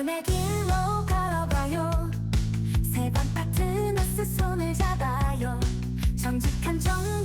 웃음의 길로 걸어봐요. 세번 파트너스 손을 잡아요. 정직한 정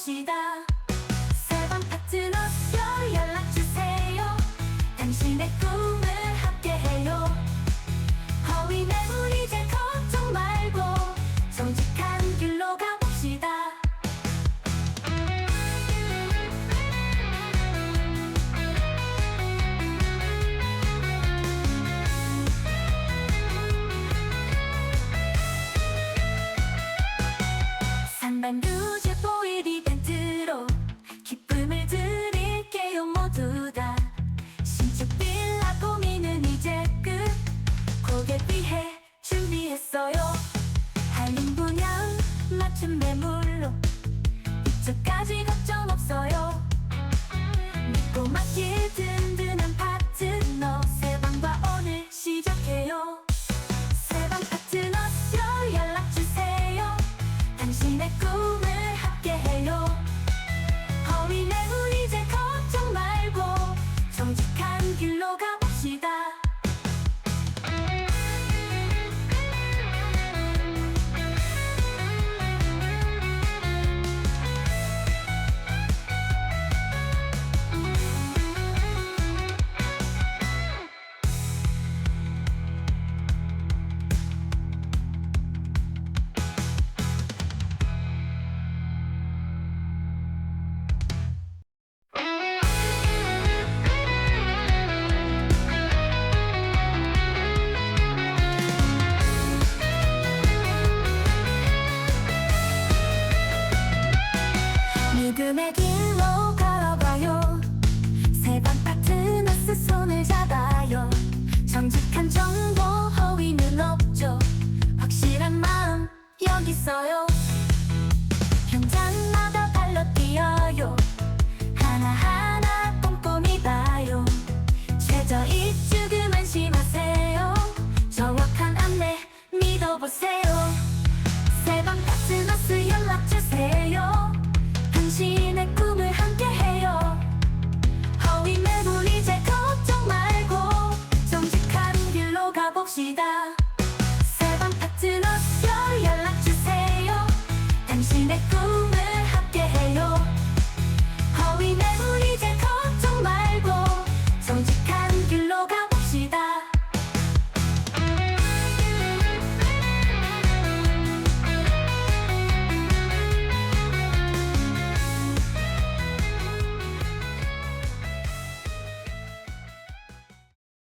봅시다. 같은 매물로 이쪽까지 걱정 없어요. 믿고 맡길 夢 만나봅시다.